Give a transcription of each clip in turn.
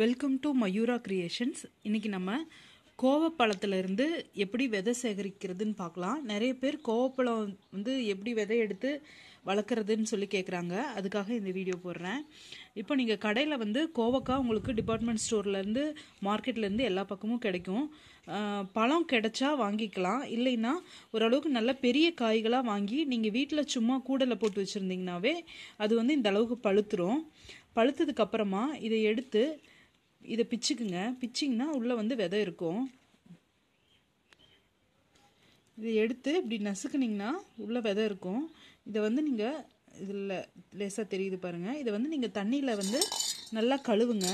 Welcome to Mayura creations இன்னைக்கு நம்ம கோவப்பழத்துலேருந்து எப்படி விதை சேகரிக்கிறதுன்னு பார்க்கலாம். நிறைய பேர் கோவப்பழம் வந்து எப்படி விதை எடுத்து வளர்க்குறதுன்னு சொல்லி கேட்குறாங்க அதுக்காக இந்த வீடியோ போடுறேன். இப்போ நீங்கள் கடையில் வந்து கோவக்காய் உங்களுக்கு டிபார்ட்மெண்ட் ஸ்டோர்லேருந்து மார்க்கெட்லேருந்து எல்லா பக்கமும் கிடைக்கும். பழம் கிடைச்சா வாங்கிக்கலாம். இல்லைன்னா ஓரளவுக்கு நல்ல பெரிய காய்களாக வாங்கி நீங்கள் வீட்டில் சும்மா கூடலை போட்டு வச்சுருந்தீங்கனாவே அது வந்து இந்த அளவுக்கு பழுத்துரும். பழுத்ததுக்கப்புறமா இதை எடுத்து இதை பிச்சுக்குங்க. பிச்சிங்கன்னா உள்ளே வந்து விதை இருக்கும். இதை எடுத்து இப்படி நசுக்குனிங்கன்னா உள்ளே விதை இருக்கும். இதை வந்து நீங்கள் இதில் லேசாக தெரியுது பாருங்கள் இதை வந்து நீங்கள் தண்ணியில் வந்து நல்லா கழுவுங்க.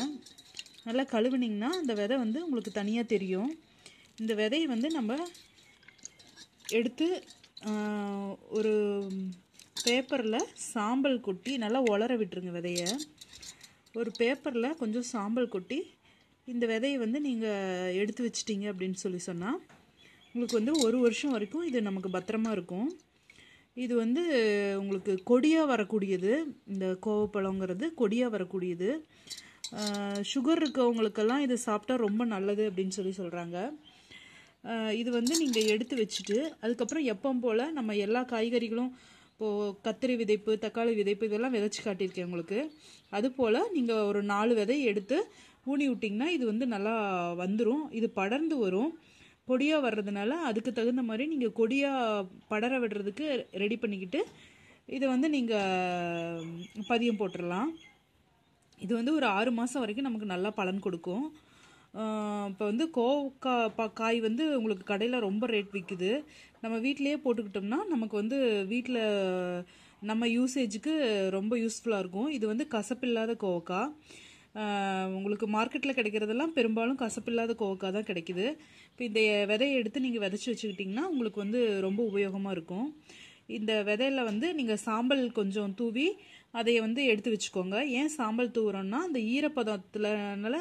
நல்லா கழுவுனிங்கன்னா அந்த விதை வந்து உங்களுக்கு தனியாக தெரியும். இந்த விதையை வந்து நம்ம எடுத்து ஒரு பேப்பரில் சாம்பல் கொட்டி நல்லா உலர விட்டுருங்க விதையை. ஒரு பேப்பரில் கொஞ்சம் சாம்பல் கொட்டி இந்த விதையை வந்து நீங்கள் எடுத்து வச்சிட்டிங்க அப்படின்னு சொல்லி சொன்னால் உங்களுக்கு வந்து ஒரு வருஷம் வரைக்கும் இது நமக்கு பத்திரமா இருக்கும். இது வந்து உங்களுக்கு கொடியாக வரக்கூடியது இந்த கோவப்பழங்கிறது கொடியாக வரக்கூடியது. சுகர் இருக்கவங்களுக்கெல்லாம் இது சாப்பிட்டா ரொம்ப நல்லது அப்படின்னு சொல்லி சொல்கிறாங்க இது வந்து நீங்கள் எடுத்து வச்சுட்டு அதுக்கப்புறம் எப்போ போல் நம்ம எல்லா காய்கறிகளும் இப்போது கத்திரி விதைப்பு தக்காளி விதைப்பு இதெல்லாம் விதைச்சி காட்டியிருக்கேன் உங்களுக்கு. அதுபோல் நீங்கள் ஒரு நாலு விதை எடுத்து ஊனி விட்டிங்கன்னா இது வந்து நல்லா வந்துடும் இது படர்ந்து வரும். கொடியாக வர்றதுனால அதுக்கு தகுந்த மாதிரி நீங்கள் கொடியாக படர விடுறதுக்கு ரெடி பண்ணிக்கிட்டு இதை வந்து நீங்கள் பதியம் போட்டுடலாம் இது வந்து ஒரு ஆறு மாதம் வரைக்கும் நமக்கு நல்லா பலன் கொடுக்கும். இப்போ வந்து கோவக்கா பா காய் வந்து உங்களுக்கு கடையில் ரொம்ப ரேட் விற்குது நம்ம வீட்டிலேயே போட்டுக்கிட்டோம்னா நமக்கு வந்து வீட்டில் நம்ம யூசேஜுக்கு ரொம்ப யூஸ்ஃபுல்லாக இருக்கும். இது வந்து கசப்பில்லாத கோவக்காய் உங்களுக்கு மார்க்கெட்டில் கிடைக்கிறதெல்லாம் பெரும்பாலும் கசப்பில்லாத கோவக்காய் தான் கிடைக்குது. இப்போ இந்த விதையை எடுத்து நீங்கள் விதைச்சி வச்சுக்கிட்டிங்கன்னா உங்களுக்கு வந்து ரொம்ப உபயோகமாக இருக்கும். இந்த விதையில வந்து நீங்கள் சாம்பல் கொஞ்சம் தூவி அதை வந்து எடுத்து வச்சுக்கோங்க. ஏன் சாம்பல் தூவுறோம்னா அந்த ஈரப்பதத்தில்னால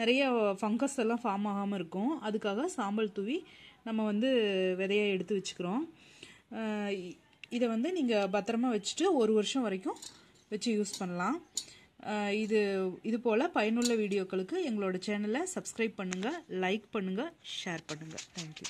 நிறைய ஃபங்கஸ் எல்லாம் ஃபார்ம் ஆகாமல் இருக்கும். அதுக்காக சாம்பல் தூவி நம்ம வந்து விதையை எடுத்து வச்சுக்கிறோம். இதை வந்து நீங்கள் பத்திரமா வச்சுட்டு ஒரு வருஷம் வரைக்கும் வச்சு யூஸ் பண்ணலாம். இது இது போல் பயனுள்ள வீடியோக்களுக்கு எங்களோட சேனலை சப்ஸ்கிரைப் பண்ணுங்கள் லைக் பண்ணுங்கள் ஷேர் பண்ணுங்கள் தேங்க்யூ